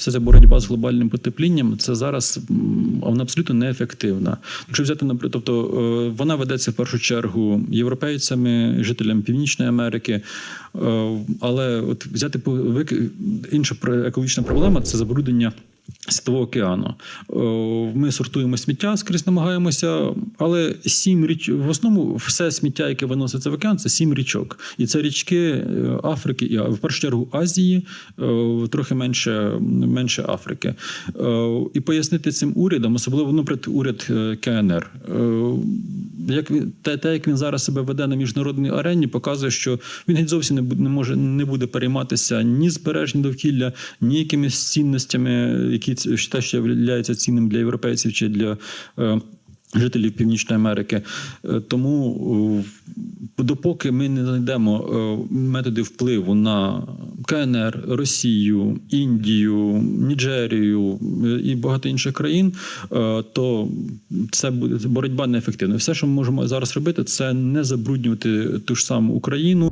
вся ця боротьба з глобальним потеплінням, це зараз вона абсолютно неефективна. Якщо взяти наприклад, тобто е, вона ведеться в першу чергу європейцями, жителями Північної Америки. Е, Але от взяти інша екологічна проблема це забруднення. Світового океану. Е, Ми сортуємо сміття, скрізь намагаємося, але сім річ в основному все сміття, яке виноситься в океан, це сім річок. І це річки е, Африки і в першу чергу Азії, е, трохи менше, менше Африки. І пояснити цим урядам, особливо ну, наприклад, уряд КНР. Як він те, те, як він зараз себе веде на міжнародній арені, показує, що він геть зовсім не буде не може не буде перейматися ні збереження довкілля, ні якимись цінностями, які ц- те, що є цінним для європейців чи для. е, Жителів Північної Америки, Е, тому е, допоки ми не знайдемо методи впливу на КНР, Росію, Індію, Ніджерію е, і багато інших країн, е, то це буде боротьба неефективна. Все, що ми можемо зараз робити, це не забруднювати ту ж саму Україну.